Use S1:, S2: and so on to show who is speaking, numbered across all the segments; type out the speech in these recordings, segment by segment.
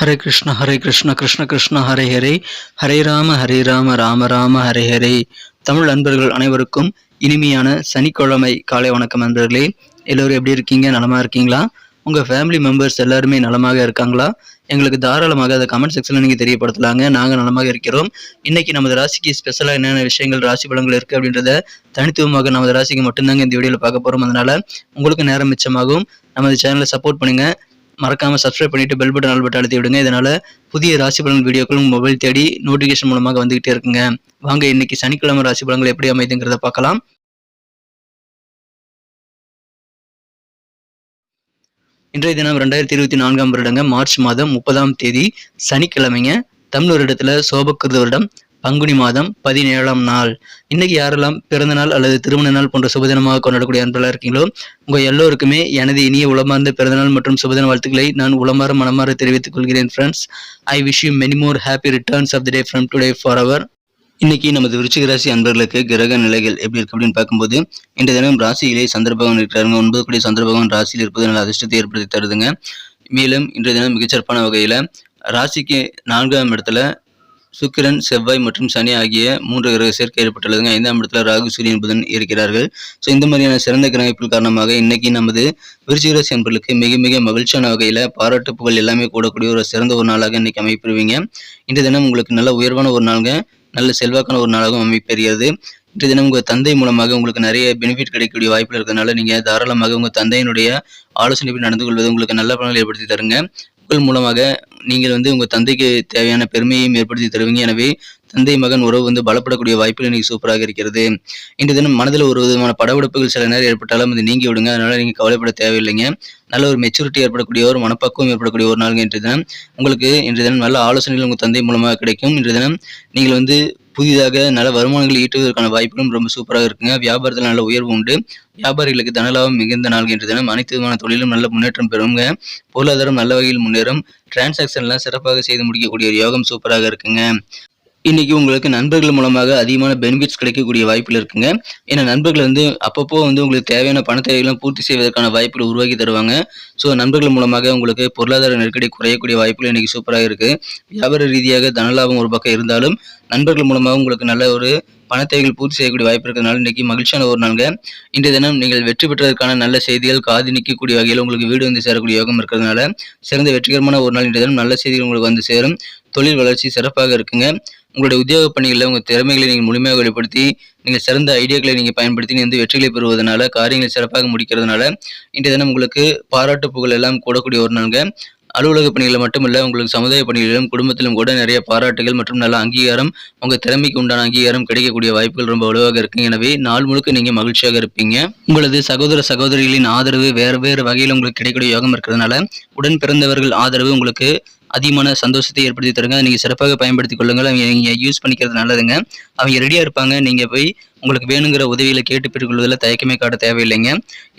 S1: ஹரே கிருஷ்ண ஹரே கிருஷ்ண கிருஷ்ண கிருஷ்ண ஹரே ஹரே. ஹரே ராம ஹரே ராம ராம ராம ஹரே ஹரே. தமிழ் அன்பர்கள் அனைவருக்கும் இனிமையான சனிக்கிழமை காலை வணக்கம் நண்பர்களே. எல்லோரும் எப்படி இருக்கீங்க? நலமா இருக்கீங்களா? உங்கள் ஃபேமிலி மெம்பர்ஸ் எல்லாருமே நலமாக இருக்காங்களா? எங்களுக்கு தாராளமாக அதை கமெண்ட் செக்ஷன்ல நீங்கள் தெரியப்படுத்தலாங்க. நாங்கள் நலமாக இருக்கிறோம். இன்றைக்கி நமது ராசிக்கு ஸ்பெஷலாக என்னென்ன விஷயங்கள் ராசி பலங்கள் இருக்குது அப்படின்றத தனித்துவமாக நமது ராசிக்கு மட்டும்தாங்க இந்த வீடியோவில் பார்க்க போகிறோம் அதனால் உங்களுக்கு நேரம் மிச்சமாகும். நமது சேனலை சப்போர்ட் பண்ணுங்கள் மறக்காம சப்ஸ்கிரைப் பண்ணிட்டு பெல் பட்டன் ஆல் பட்டன் அழுத்தி விடுங்க. இதனால புதிய ராசி பலன் வீடியோக்கள் மொபைல் தேடி நோட்டிஃபிகேஷன் மூலமாக வந்துகிட்டே இருக்குங்க. வாங்க இன்னைக்கு சனிக்கிழமை ராசி பலன்கள் எப்படி அமைதுங்கிறத பார்க்கலாம். இன்றைய தினம் ரெண்டாயிரத்தி இருபத்தி நான்காம் வருடங்க மார்ச் மாதம் முப்பதாம் தேதி சனிக்கிழமைங்க. தமிழ் வருடத்தில் சோபக்கிருத வருடம். பங்குனி மாதம் பதினேழாம் நாள். இன்னைக்கு யாரெல்லாம் பிறந்த நாள் அல்லது திருமண நாள் போன்ற சுபதினமாக கொண்டாடக்கூடிய அன்பெல்லாம் இருக்கீங்களோ உங்க எல்லோருக்குமே எனது இனிய உளமார்ந்த பிறந்தநாள் மற்றும் சுபதின வாழ்த்துக்களை நான் உளமாற மனமாற தெரிவித்துக் கொள்கிறேன் friends I wish you many more happy returns of the day from today for our இன்னைக்கு நமது விருச்சிக ராசி அன்பர்களுக்கு கிரக நிலைகள் எப்படி இருக்கு அப்படின்னு பார்க்கும்போது இந்த தினம் ராசியிலே சந்திர பகவான் ஒன்பது கோடி சந்திர பகவான் ராசியில் இருப்பது நல்ல அதிர்ஷ்டத்தை ஏற்படுத்தி தருதுங்க. மேலும் இன்றைய தினம் மிகச்சிறப்பான வகையில் ராசிக்கு நான்காம் இடத்துல சுக்கிரன் செவ்வாய் மற்றும் சனி ஆகிய மூன்று கிரக சேர்க்கை ஏற்பட்டுள்ளதுங்க. ஐந்தாம் இடத்துல ராகு சூரியன் புதன் இருக்கிறார்கள். ஸோ இந்த மாதிரியான சிறந்த கிரகப்பில் காரணமாக இன்னைக்கு நமது விருச்சிக ராசி அன்பர்களுக்கு மிக மிக மகிழ்ச்சியான வகையில் பாராட்டு புகழ் எல்லாமே கூடக்கூடிய ஒரு சிறந்த ஒரு நாளாக இன்னைக்கு அமைப்பிடுவீங்க இன்று தினம் உங்களுக்கு நல்ல உயர்வான ஒரு நாளுங்க. நல்ல செல்வாக்கான ஒரு நாளாகவும் அமைப்பெறுகிறது இன்றைய தினம் உங்கள் தந்தை மூலமாக உங்களுக்கு நிறைய பெனிஃபிட் கிடைக்கக்கூடிய வாய்ப்புகள் இருக்கிறதுனால நீங்கள் தாராளமாக உங்கள் தந்தையினுடைய ஆலோசனை நடந்து கொள்வது உங்களுக்கு நல்ல பலன்கள் ஏற்படுத்தி தருங்க. உங்கள் மூலமாக நீங்கள் வந்து உங்கள் தந்தைக்கு தேவையான பெருமையையும் ஏற்படுத்தி தருவீங்க. எனவே தந்தை மகன் உறவு வந்து பலப்படக்கூடிய வாய்ப்புகள் இன்னைக்கு சூப்பராக இருக்கிறது. இன்று தினம் மனதில் ஒரு விதமான படவெடுப்புகள் சில நேரம் ஏற்பட்டாலும் அது நீங்கி விடுங்க. அதனால நீங்கள் கவலைப்பட தேவையில்லைங்க. நல்ல ஒரு மெச்சூரிட்டி ஏற்படக்கூடிய ஒரு மனப்பக்குவம் ஏற்படக்கூடிய ஒரு நாள் இன்று தினம். உங்களுக்கு இன்று தினம் நல்ல ஆலோசனைகள் உங்கள் தந்தை மூலமாக கிடைக்கும். இன்று தினம் நீங்கள் வந்து புதிதாக நல்ல வருமானங்களை ஈட்டுவதற்கான வாய்ப்புகளும் ரொம்ப சூப்பராக இருக்குங்க. வியாபாரத்தில் நல்ல உயர்வு உண்டு. வியாபாரிகளுக்கு தனலாபம் மிகுந்த நாள் என்ற தினம் அனைத்து விதமான தொழிலும் நல்ல முன்னேற்றம் பெறுங்க. பொருளாதாரம் நல்ல வகையில் முன்னேறும். டிரான்சாக்ஷன்லாம் சிறப்பாக செய்து முடிக்கக்கூடிய ஒரு யோகம் சூப்பராக இருக்குங்க. இன்றைக்கி உங்களுக்கு நண்பர்கள் மூலமாக அதிகமான பெனிஃபிட்ஸ் கிடைக்கக்கூடிய வாய்ப்பில் இருக்குங்க. ஏன்னா நண்பர்கள் வந்து அப்பப்போ வந்து உங்களுக்கு தேவையான பண தேவைகளும் பூர்த்தி செய்வதற்கான வாய்ப்புகள் உருவாக்கி தருவாங்க. ஸோ நண்பர்கள் மூலமாக உங்களுக்கு பொருளாதார நெருக்கடி குறையக்கூடிய வாய்ப்புகள் இன்றைக்கி சூப்பராக இருக்குது வியாபார ரீதியாக தனலாபம் ஒரு பக்கம் இருந்தாலும் நண்பர்கள் மூலமாக உங்களுக்கு நல்ல ஒரு பண தேவைகள் பூர்த்தி செய்யக்கூடிய வாய்ப்பு இருக்கிறதுனால இன்னைக்கு மகிழ்ச்சியான ஒரு நாளுங்க. இன்றைய தினம் நீங்கள் வெற்றி பெற்றதற்கான நல்ல செய்திகள் காது நிற்கக்கூடிய வகையில் உங்களுக்கு வீடு வந்து சேரக்கூடிய யோகம் இருக்கிறதுனால சிறந்த வெற்றிகரமான ஒரு நாள் இன்றைய தினம் நல்ல செய்திகள் உங்களுக்கு வந்து சேரும். தொழில் வளர்ச்சி சிறப்பாக இருக்குங்க. உங்களுடைய உத்தியோக பணிகளில் உங்கள் திறமைகளை நீங்கள் முழுமையாக வெளிப்படுத்தி நீங்கள் சிறந்த ஐடியாக்களை நீங்கள் பயன்படுத்தி வந்து வெற்றிகளை பெறுவதனால காரியங்களை சிறப்பாக முடிக்கிறதுனால இன்றைய தினம் உங்களுக்கு பாராட்டு புகழ் எல்லாம் கூடக்கூடிய ஒரு நாளுங்க. அலுவலக பணிகளில் மட்டுமல்ல உங்களுக்கு சமுதாய பணிகளிலும் குடும்பத்திலும் கூட நிறைய பாராட்டுகள் மற்றும் நல்ல அங்கீகாரம் உங்கள் திறமைக்கு உண்டான அங்கீகாரம் கிடைக்கக்கூடிய வாய்ப்புகள் ரொம்ப வலுவாக இருக்குது எனவே நாள் முழுக்க நீங்கள் மகிழ்ச்சியாக இருப்பீங்க. உங்களது சகோதர சகோதரிகளின் ஆதரவு வேறு வேறு வகையில் உங்களுக்கு கிடைக்கக்கூடிய யோகம் இருக்கிறதுனால உடன் பிறந்தவர்கள் ஆதரவு உங்களுக்கு அதிகமான சந்தோஷத்தை ஏற்படுத்தி தருங்க. நீங்கள் சிறப்பாக பயன்படுத்திக் கொள்ளுங்கள். அவங்க நீங்கள் யூஸ் பண்ணிக்கிறது நல்லதுங்க. அவங்க ரெடியாக இருப்பாங்க. நீங்கள் போய் உங்களுக்கு வேணுங்கிற உதவிகளை கேட்டு பெற்றுக்கொள்வதில் தயக்கமே காட்ட தேவையில்லைங்க.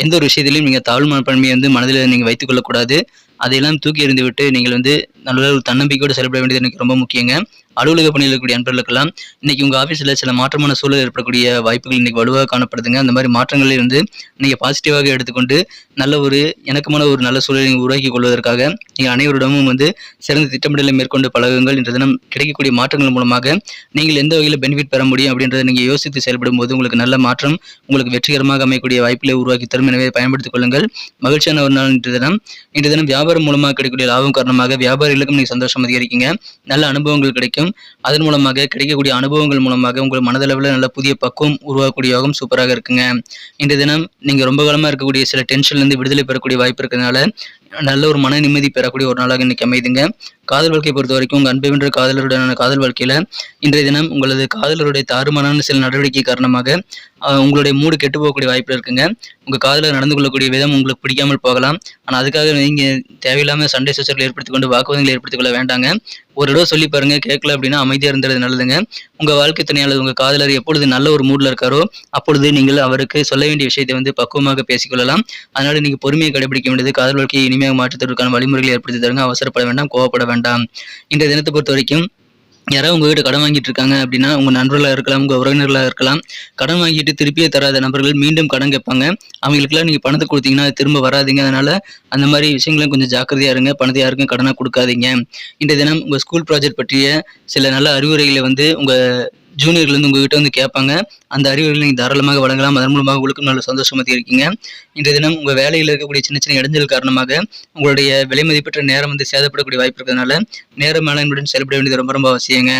S1: எந்த ஒரு விஷயத்திலையும் நீங்கள் தாழ்வு மனப்பான்மையை வந்து மனதில் நீங்கள் வைத்துக் கொள்ளக்கூடாது அதையெல்லாம் தூக்கி எறிந்து விட்டு நீங்கள் வந்து நல்ல ஒரு தன்னம்பிக்கையோடு செயல்பட வேண்டியது எனக்கு ரொம்ப முக்கியங்க. அலுவலக பணியில் இருக்கக்கூடிய அன்பர்களுக்கெல்லாம் இன்னைக்கு உங்கள் ஆஃபீஸில் சில மாற்றமான சூழல் ஏற்படக்கூடிய வாய்ப்புகள் இன்னைக்கு வலுவாக காணப்படுதுங்க. அந்த மாதிரி மாற்றங்களை வந்து நீங்கள் பாசிட்டிவாக எடுத்துக்கொண்டு நல்ல ஒரு இணக்கமான ஒரு நல்ல சூழலை நீங்கள் உருவாக்கி கொள்வதற்காக நீங்கள் அனைவரிடமும் வந்து சிறந்த திட்டமிடலை மேற்கொண்டு பழகுங்கள் என்ற தினம் கிடைக்கக்கூடிய மாற்றங்கள் மூலமாக நீங்கள் எந்த வகையில் பெனிஃபிட் பெற முடியும் அப்படின்றத நீங்கள் யோசித்து செயல்படும் போது உங்களுக்கு நல்ல மாற்றம் உங்களுக்கு வெற்றிகரமாக அமையக்கூடிய வாய்ப்புகளை உருவாக்கி தரும். எனவே பயன்படுத்திக் கொள்ளுங்கள். மகிழ்ச்சியான ஒரு நாள் இன்று தினம். இன்று தினம் வியாபாரம் மூலமாக கிடைக்கக்கூடிய லாபம் காரணமாக வியாபாரிகளுக்கும் நீங்கள் சந்தோஷம் அதிகரிக்கீங்க. நல்ல அனுபவங்கள் கிடைக்கும். அதன் மூலமாக கிடைக்கக்கூடிய அனுபவங்கள் மூலமாக உங்கள் மனதளவில் நல்ல புதிய பக்குவம் உருவாக்கக்கூடிய யோகம் சூப்பராக இருக்குங்க. இன்று தினம் நீங்கள் ரொம்ப காலமாக இருக்கக்கூடிய சில டென்ஷன்லேருந்து விடுதலை பெறக்கூடிய வாய்ப்பு இருக்கிறதுனால நல்ல ஒரு மன நிம்மதி பெறக்கூடிய ஒரு நாளாக இன்னைக்கு அமைதுங்க. காதல் வாழ்க்கையை பொறுத்த வரைக்கும் உங்கள் அன்பு வென்ற காதலருடனான காதல் வாழ்க்கையில் இன்றைய தினம் உங்களது காதலருடைய தாறுமாறான சில நடவடிக்கை காரணமாக உங்களுடைய மூடு கெட்டு போகக்கூடிய வாய்ப்பு இருக்குங்க. உங்கள் காதலர் நடந்து கொள்ளக்கூடிய விதம் உங்களுக்கு பிடிக்காமல் போகலாம். ஆனால் அதுக்காக நீங்கள் தேவையில்லாமல் சண்டை சச்சரவுகள் ஏற்படுத்திக் கொண்டு வாக்குவாதங்களை ஏற்படுத்திக் கொள்ள வேண்டாங்க. ஒரு தடவை சொல்லி பாருங்க கேட்கல அப்படின்னா அமைதியாக இருந்தது நல்லதுங்க. உங்கள் வாழ்க்கை துணை அல்லது உங்கள் காதலர் எப்பொழுது நல்ல ஒரு மூடில் இருக்காரோ அப்பொழுது நீங்கள் அவருக்கு சொல்ல வேண்டிய விஷயத்தை வந்து பக்குவமாக பேசிக்கொள்ளலாம். அதனால நீங்கள் பொறுமையை கடைபிடிக்க வேண்டியது காதல் வாழ்க்கையை இனிமையாக மாற்றுவதற்கான வழிமுறைகளை ஏற்படுத்தி தருங்க. அவசரப்பட வேண்டாம் கோவப்பட வேண்டாம். இந்த தினத்தை பொறுத்த வரைக்கும் யாராவது உங்ககிட்ட கடன் வாங்கிட்டு இருக்காங்க அப்படின்னா உங்க நண்பர்களாக இருக்கலாம் உங்க உறவினர்களாக இருக்கலாம் கடன் வாங்கிட்டு திருப்பியே தராத நபர்கள் மீண்டும் கடன் கேட்பாங்க. அவங்களுக்குலாம் நீங்க பணத்தை கொடுத்தீங்கன்னா திரும்ப வராதிங்க. அதனால அந்த மாதிரி விஷயங்களும் கொஞ்சம் ஜாக்கிரதையா இருங்க. பணத்தை யாருக்கும் கடனாக கொடுக்காதீங்க. இன்றைய தினம் உங்க ஸ்கூல் ப்ராஜெக்ட் பற்றிய சில நல்ல அறிவுரைகளை வந்து உங்க ஜூனியர்ல இருந்து உங்ககிட்ட வந்து கேட்பாங்க. அந்த அறிவுகளை நீங்கள் தாராளமாக வழங்கலாம். அதன் மூலமாக உங்களுக்கும் நல்ல சந்தோஷமாக இருக்கீங்க இன்றைய தினம் உங்கள் வேலையில் இருக்கக்கூடிய சின்ன சின்ன இடைஞ்சல் காரணமாக உங்களுடைய விலை மதிப்பற்ற நேரம் வந்து சேதப்படக்கூடிய வாய்ப்பு இருக்கிறதுனால நேர மேலாண்மையுடன் செயல்பட வேண்டியது ரொம்ப ரொம்ப அவசியங்க.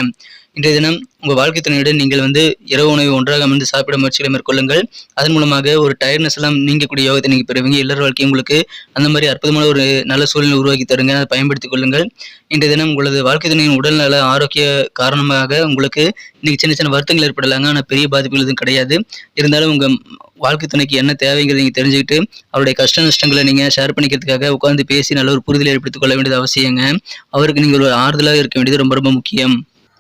S1: இன்றைய தினம் உங்கள் வாழ்க்கை துணையுடன் நீங்கள் வந்து இரவு உணவை ஒன்றாக அமர்ந்து சாப்பிட முயற்சிகளை மேற்கொள்ளுங்கள். அதன் மூலமாக ஒரு டயர்னஸ் எல்லாம் நீங்கக்கூடிய யோகத்தை நீங்கள் பெறுவீங்க. இல்லற வாழ்க்கை உங்களுக்கு அந்த மாதிரி அற்புதமான ஒரு நல்ல சூழ்நிலை உருவாக்கி தருங்க. அதை பயன்படுத்திக் கொள்ளுங்கள். இன்றைய தினம் உங்களது வாழ்க்கை துணையின் உடல்நல ஆரோக்கிய காரணமாக உங்களுக்கு இன்னைக்கு சின்ன சின்ன வருத்தங்கள் ஏற்படலாங்க. ஆனால் பெரிய பாதிப்புகள் எதுவும் கிடையாது. இருந்தாலும் உங்கள் வாழ்க்கை துணைக்கு என்ன தேவைங்கிறத நீங்கள் தெரிஞ்சுக்கிட்டு அவருடைய கஷ்ட நஷ்டங்களை நீங்கள் ஷேர் பண்ணிக்கிறதுக்காக உட்காந்து பேசி நல்ல ஒரு புரிதலை ஏற்படுத்திக் கொள்ள வேண்டியது அவசியங்க. அவருக்கு நீங்கள் ஒரு ஆறுதலாக இருக்க வேண்டியது ரொம்ப ரொம்ப முக்கியம்.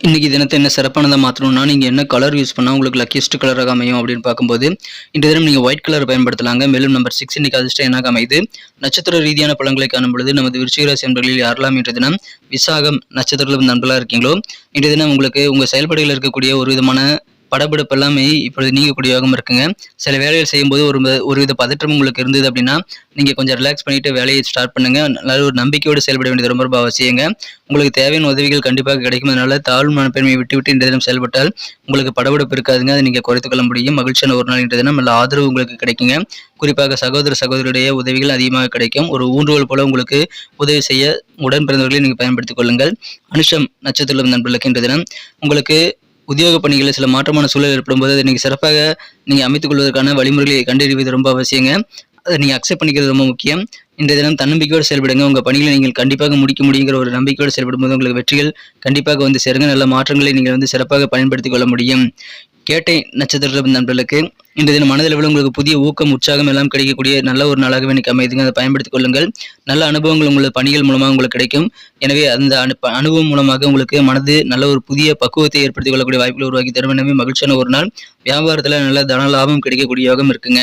S1: இன்றைக்கி தினத்தை என்ன சிறப்பானதாக மாற்றணும்னா நீங்கள் என்ன கலர் யூஸ் பண்ணால் உங்களுக்கு லக்கியஸ்ட் கலராக அமையும் அப்படின்னு பார்க்கும்போது இந்த தினம் நீங்கள் ஒயிட் கலர் பயன்படுத்தலாங்க. மேலும் நம்பர் சிக்ஸ் இன்னைக்கு அதிர்ஷ்டம் என்னாக அமைது நட்சத்திர ரீதியான பழங்களை காணும் பொழுது நமது விருச்சிகராசி நண்பர்களில் யாரெல்லாம் இன்றைய தினம் விசாகம் நட்சத்திரத்தில் நண்பர்களாக இருக்கீங்களோ இன்றைய தினம் உங்களுக்கு உங்கள் செயல்பாடுகளில் இருக்கக்கூடிய ஒரு விதமான படபடப்பு எல்லாமே இப்பொழுது நீங்கக்கூடிய யோகம் இருக்குங்க. சில வேலைகள் செய்யும்போது ஒரு ஒரு வித பதற்றம் உங்களுக்கு இருந்தது அப்படின்னா நீங்கள் கொஞ்சம் ரிலாக்ஸ் பண்ணிவிட்டு வேலையை ஸ்டார்ட் பண்ணுங்கள் நல்ல ஒரு நம்பிக்கையோடு செயல்பட வேண்டியது ரொம்ப ரொம்ப அவசியங்க. உங்களுக்கு தேவையான உதவிகள் கண்டிப்பாக கிடைக்கும் அதனால தாழ்வு மனப்பெருமையை விட்டுவிட்டு விட்டு இந்த தினம் செயல்பட்டால் உங்களுக்கு படபடப்பு இருக்காதுங்க. அதை நீங்கள் குறைத்துக்கொள்ள முடியும். மகிழ்ச்சியான ஒரு நாள் இன்றைய தினம். நல்ல ஆதரவு உங்களுக்கு கிடைக்குங்க. குறிப்பாக சகோதர சகோதரியுடைய உதவிகள் அதிகமாக கிடைக்கும். ஒரு ஊன்றுகோல் போல உங்களுக்கு உதவி செய்ய உடன் பிறந்தவர்களை நீங்கள் பயன்படுத்திக் கொள்ளுங்கள். அனுஷம் நட்சத்திரம் நண்பர்களுக்கு இன்றைய தினம். உங்களுக்கு உத்தியோக பணிகளில் சில மாற்றமான சூழல் ஏற்படும் போது அதை நீங்கள் சிறப்பாக நீங்கள் அமைத்துக் கொள்வதற்கான வழிமுறைகளை கண்டறிவது ரொம்ப அவசியங்க. அதை நீங்கள் அக்செப்ட் பண்ணிக்கிறது ரொம்ப முக்கியம். இந்த தினம் தன்னம்பிக்கையோடு செயல்படுங்க. உங்கள் பணிகளை நீங்கள் கண்டிப்பாக முடிக்க முடியுங்கிற ஒரு நம்பிக்கையோடு செயல்படும் போது உங்களுக்கு வெற்றிகள் கண்டிப்பாக வந்து சேருங்க. நல்ல மாற்றங்களை நீங்கள் வந்து சிறப்பாக பயன்படுத்திக் கொள்ள முடியும். கேட்டை நட்சத்திர நண்பர்களுக்கு இந்த தினம் மனதளவில் உங்களுக்கு புதிய ஊக்கம் உற்சாகம் எல்லாம் கிடைக்கக்கூடிய நல்ல ஒரு நாளாகவே எனக்கு அமைதுங்க. அதை பயன்படுத்திக் கொள்ளுங்கள். நல்ல அனுபவங்கள் உங்களது பணிகள் மூலமாக உங்களுக்கு கிடைக்கும். எனவே அந்த அனுபவம் மூலமாக உங்களுக்கு மனது நல்ல ஒரு புதிய பக்குவத்தை ஏற்படுத்திக் கொள்ளக்கூடிய வாய்ப்புகளை உருவாக்கி தரும். எனவே மகிழ்ச்சியான ஒரு நாள். வியாபாரத்தில் நல்ல தன லாபம் கிடைக்கக்கூடிய யோகம் இருக்குங்க.